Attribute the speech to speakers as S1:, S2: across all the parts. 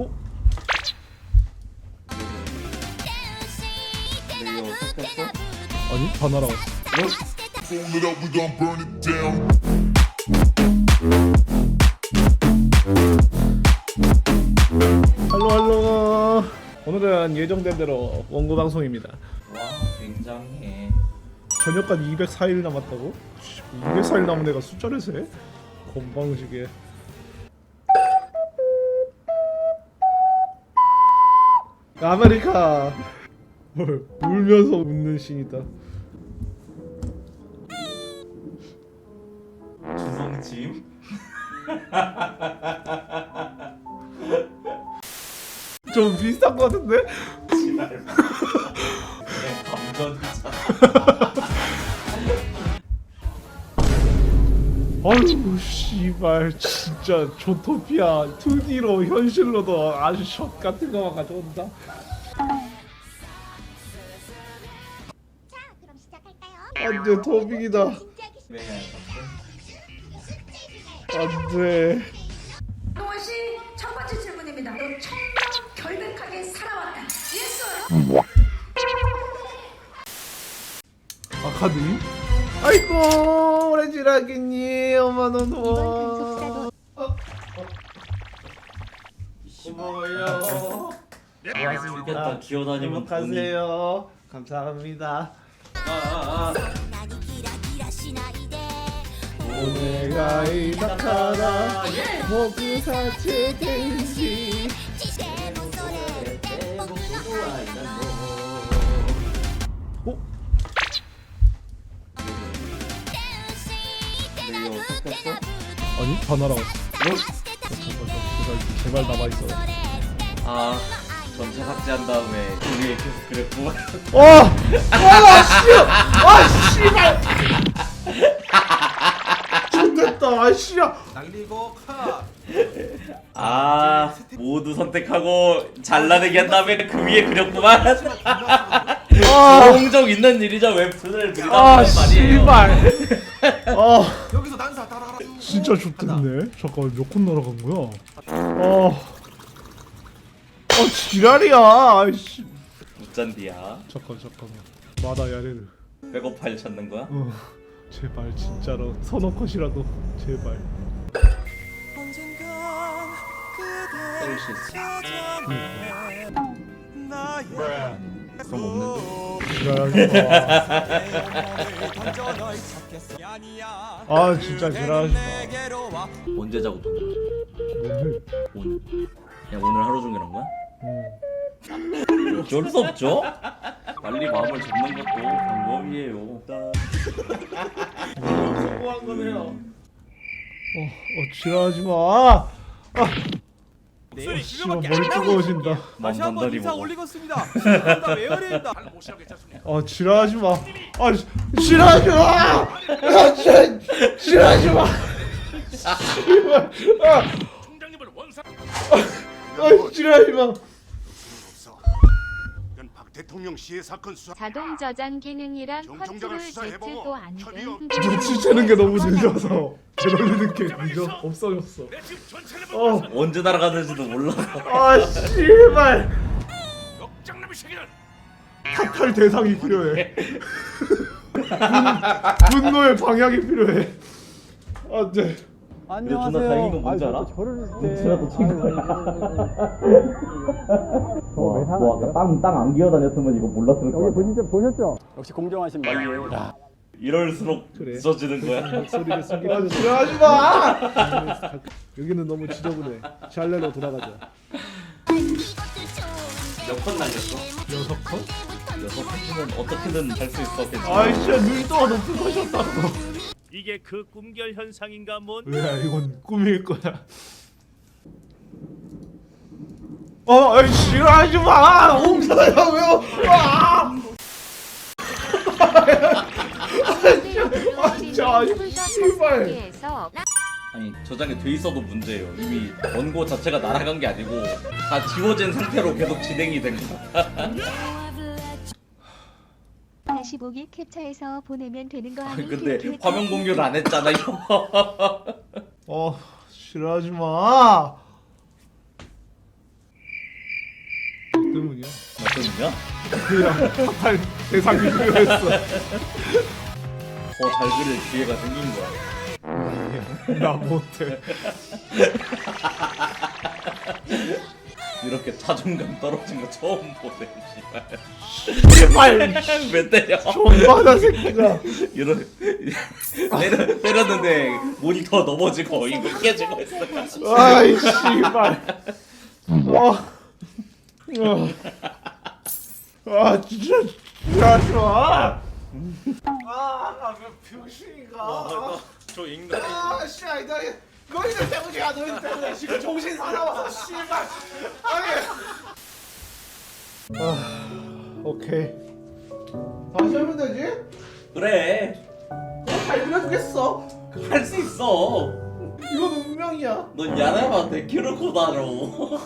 S1: 어?
S2: 근데 이거 섞였어?
S1: 아니 다 날아갔어
S3: Fold it up, we gon' burn it down.
S1: 할로 할로 오늘은 예정된 대로 원고 방송입니다
S2: 와 굉장해
S1: 저녁까지 204일 남았다고? 204일 남은 애가 숫자를 세? 건방지게 아메리카 헐 울면서 웃는 씬이다
S2: 주성짐?
S1: 좀 비슷한 거 같은데?
S2: 그냥 감전이 아
S1: 아유 씨발 진짜 조토피아 2D로 현실로도 아주 샷 같은 거만 가져온다
S4: 그럼 시작할까요?
S1: 안돼 더빙이다
S2: 왜
S1: 안돼
S5: 동원 씨, 첫 번째 질문입니다. 너 청렴 결백하게 살아왔다. 예스.
S1: 아카데미? 아이고 오렌지 라기님 엄마는
S4: 이번
S1: 와
S4: 단속사도
S1: 고마워요.
S2: 좋겠다. 기어다니면 돈이.
S1: 행복하세요. 감사합니다.
S2: 아아아.
S4: 나니 기라기라 시나이데
S1: 오네가 모쿠사츠 겐시
S4: 지시대 목소리
S1: 어? 아니 다 날아갔어. 제발 제발 남아 있어.
S2: 아 전체 삭제한 다음에 그 위에 계속 그랬구만
S1: 와! 와! 씨! 아 씨발! 좋됐다 아 씨야
S2: 아 모두 선택하고 잘라내기 한 다음에 그 위에 그렸구만.
S1: 아,
S2: 종종 있는 일이죠 웹툰을 그리다
S1: 아
S2: 보면 말이에요.
S1: 씨발. 아 여기서 난사 따라가라 진짜 좋겠네. 잠깐 몇콘 날아간 거야? 아, 아 지랄이야. 아이씨.
S2: 웃잔디야?
S1: 잠깐 잠깐만. 마다 야레르
S2: 백업 파일 찾는 거야?
S1: 어. 제발 진짜로. 선어컷이라도. 제발.
S2: 셀시스
S1: 그럼 없는데 지랄하지 마아 진짜 지랄하지 마
S2: 언제 자고 돈
S1: 오늘
S2: 오늘 그냥 오늘 하루 종일 한 거야?
S1: 음.
S2: 어쩔 수 없죠 빨리 마음을 접는 것도 방법이에요 성공한 거네요
S1: 어, 어 지랄하지 마. 아,
S6: 네,
S1: 어, 씨발 머리 뜨거워진다.
S6: 다시 한번 인사 올리겠습니다. 외어린다.
S1: 아 지랄하지 마. 아 지- 지랄하지 마. 아 지- 지랄하지 마. 씨발. 아, 아 지랄하지 마.
S7: 이건 박 대통령 시해 사건 수사
S8: 자동 저장 기능이랑
S7: 정청장을
S8: 컨트롤
S7: 수사해보고
S8: Z도 안
S7: 협의
S8: 된.
S7: 없-
S1: 눈치 채는 게 너무 늦어서 되돌리는 게 늦어 없어졌어. 어,
S2: 언제 날아가는지도 몰라
S1: 아 씨발. 탓할 대상이 필요해. 분, 분노의 방향이 필요해. 아, 네.
S2: 근데 존나 다행인 건 뭔지 알아? 눈치라도 챈 거야 와, 너 아까 땅, 땅 안 기어다녔으면 이거 몰랐을 거야
S6: 보셨죠? 보셨죠? 역시 공정하신 분.
S2: 이 럴수록
S1: 그래.
S2: 늦어지는 거야
S1: 목소리를 숨기고 지랄하지 마. 여기는 너무 지저분해. 샬레로 돌아가자.
S2: 몇 컷 날렸어?
S1: 여섯 컷?
S2: 여섯 컷이면 어떻게든 할 수 있어
S1: 아이 진짜 눈도가 높은 것이었다고.
S6: 이게 그 꿈결 현상인가 뭔?
S1: 왜 이건 꿈일 거야. 어, 아이 지랄하지 마. 옹사야 왜요? 아! 아, 진짜, 씨발.
S8: 에서
S2: 아니 저장이 돼 있어도 문제예요 이미 원고 자체가 날아간 게 아니고 다 지워진 상태로 계속 진행이 된 거야
S4: 다시 보기 캡처해서 보내면 되는 거
S2: 아니
S4: 아니?
S2: 근데 화면 공유를 안 했잖아 이거
S1: 어, 싫어하지 마. 때문이야.
S2: 맞거든요?
S1: 그냥 할 대상이 필요했어.
S2: 더 잘 그릴 기회가 생긴 거야.
S1: 나 못해.
S2: 이렇게 자존감 떨어진 거 처음 보네,
S1: 제발.
S2: 왜 때려?
S1: 존바다 새끼가.
S2: 이러 때려, 때렸는데 모니터 넘어지고 이거 깨지고 있어.
S1: 아이 씨발. 아. 아. 아 진짜 마. 아나왜 병신이가.
S6: 저 인간
S1: 아 씨발 나 너희들 때문이야 너희들 때문에 지금 정신 사나워서 씨발. 아니. 아 오케이. 다시 하면 되지?
S2: 그래,
S1: 잘 그려주겠어.
S2: 할 수 있어.
S1: 이건 운명이야.
S2: 넌 야나마 데키르코 다로.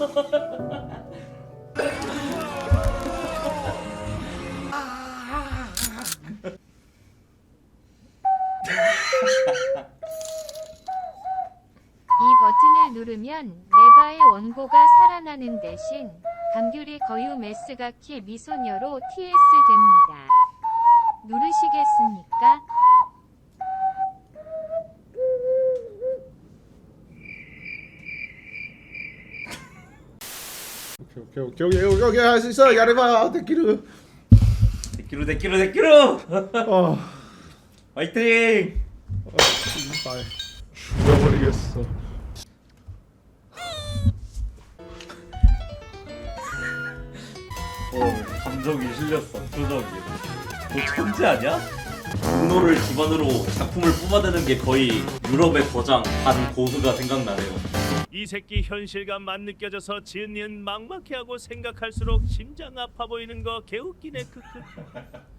S8: 누르면 레바의 원고가 살아나는 대신 감귤이 거유 메스가키 미소녀로 TS 됩니다. 누르시겠습니까?
S1: 오케이 오케이 오케이 오케이 오케이 할 수 있어 야레바 데키르.
S2: 데키루 데키루 데키루.
S1: 어.
S2: 화이팅!
S1: 씨발 죽여버리겠어.
S2: 어, 감정이 실렸어 표정이. 너 천재 아니야? 분노를 기반으로 작품을 뽑아내는 게 거의 유럽의 거장 반 고수가 생각나네요.
S6: 이 새끼 현실감 만 느껴져서 지은이은 막막해하고 생각할수록 심장 아파 보이는 거 개웃기네 크크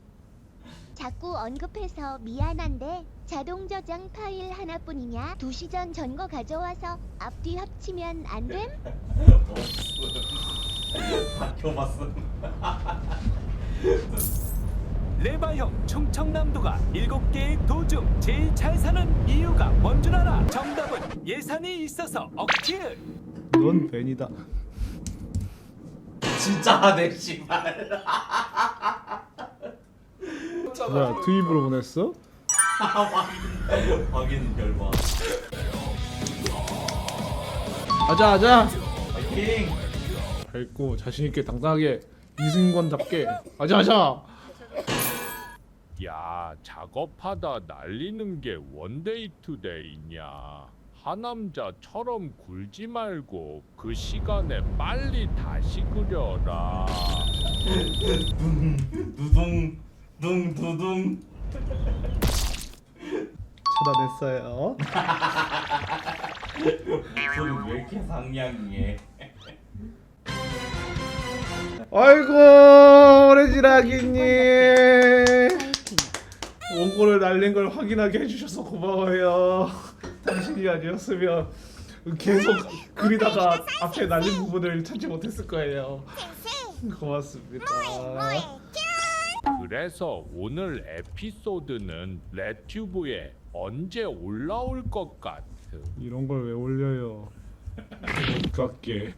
S4: 자꾸 언급해서 미안한데 자동 저장 파일 하나뿐이냐? 2시 전 전거 가져와서 앞뒤 합치면 안 됨?
S2: 박혀봤어.
S9: 레바형 충청남도가 7개의 도 중 제일 잘 사는 이유가 뭔 줄 알아? 정답은 예산이 있어서 억지
S1: 넌 벤이다.
S2: 진짜 하네 씨발.
S1: 뭐야 트입으로 보냈어?
S2: 확인 결과.
S1: 아자 아자.
S2: 화이팅!
S1: 밝고 자신 있게 당당하게 이승관답게 아자 아자.
S10: 야 작업하다 날리는 게 원데이 투데이냐 하남자처럼 굴지 말고 그 시간에 빨리 다시 그려라
S2: 두둥 둥 두둥.
S1: 차단했어요.
S2: 목소리 왜 이렇게 상냥해?
S1: 아이고 오렌지라기님 원고를 날린 걸 확인하게 해주셔서 고마워요. 당신이 아니었으면 계속 그리다가 앞에 날린 부분을 찾지 못했을 거예요. 고맙습니다.
S10: 그래서 오늘 에피소드는 레튜브에 언제 올라올 것 같음
S1: 이런 걸 왜 올려요? 못갖게.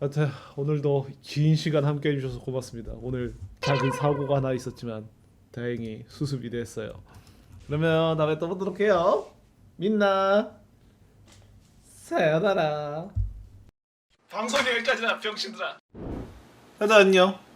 S1: 하여튼 오늘도 긴 시간 함께 해주셔서 고맙습니다. 오늘 작은 사고가 하나 있었지만 다행히 수습이 됐어요. 그러면 다음에 또 보도록 해요. 민나 사요나라. 방송 여기까지나 병신들아. 다들 안녕.